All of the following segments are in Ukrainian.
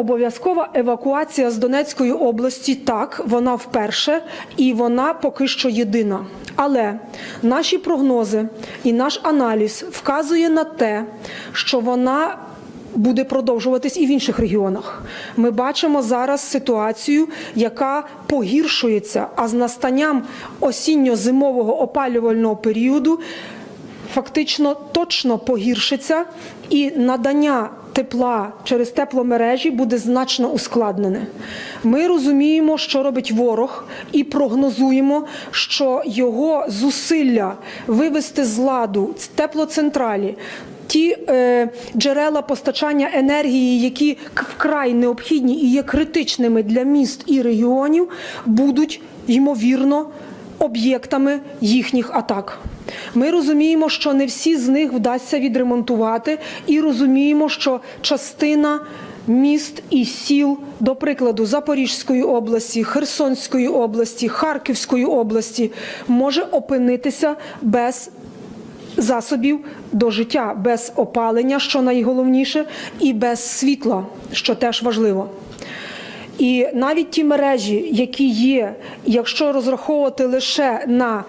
Обов'язкова евакуація з Донецької області так, вона вперше і вона поки що єдина. Але наші прогнози і наш аналіз вказує на те, що вона буде продовжуватись і в інших регіонах. Ми бачимо зараз ситуацію, яка погіршується, а з настанням осінньо-зимового опалювального періоду фактично точно погіршиться, і надання тепла через тепломережі буде значно ускладнене. Ми розуміємо, що робить ворог, і прогнозуємо, що його зусилля вивести з ладу теплоцентралі. Ті е, джерела постачання енергії, які вкрай необхідні і є критичними для міст і регіонів, будуть ймовірно об'єктами їхніх атак. Ми розуміємо, що не всі з них вдасться відремонтувати, і розуміємо, що частина міст і сіл, до прикладу, Запорізької області, Херсонської області, Харківської області, може опинитися без засобів до життя, без опалення, що найголовніше, і без світла, що теж важливо. І навіть ті мережі, які є, якщо розраховувати лише на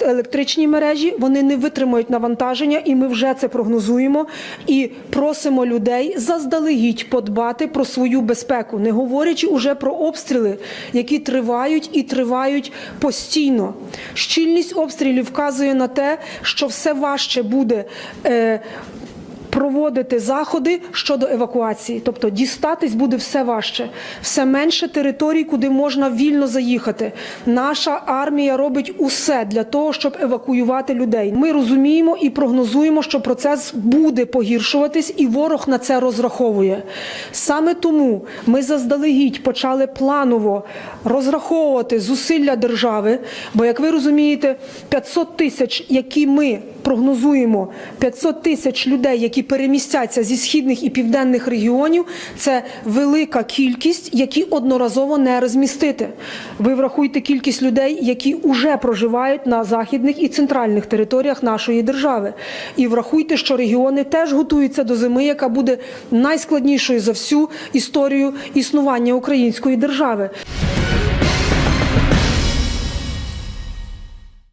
електричні мережі, вони не витримають навантаження, і ми вже це прогнозуємо. І просимо людей заздалегідь подбати про свою безпеку, не говорячи уже про обстріли, які тривають і тривають постійно. Щільність обстрілів вказує на те, що все важче буде. Е, проводити заходи щодо евакуації, тобто дістатись буде все важче, все менше територій, куди можна вільно заїхати. Наша армія робить усе для того, щоб евакуювати людей. Ми розуміємо і прогнозуємо, що процес буде погіршуватись, і ворог на це розраховує. Саме тому ми заздалегідь почали планово розраховувати зусилля держави. Бо, як ви розумієте, 500 тисяч, які ми прогнозуємо, 500 тисяч людей, які перемістяться зі східних і південних регіонів, це велика кількість, які одноразово не розмістити. Ви врахуйте кількість людей, які вже проживають на західних і центральних територіях нашої держави. І врахуйте, що регіони теж готуються до зими, яка буде найскладнішою за всю історію існування української держави.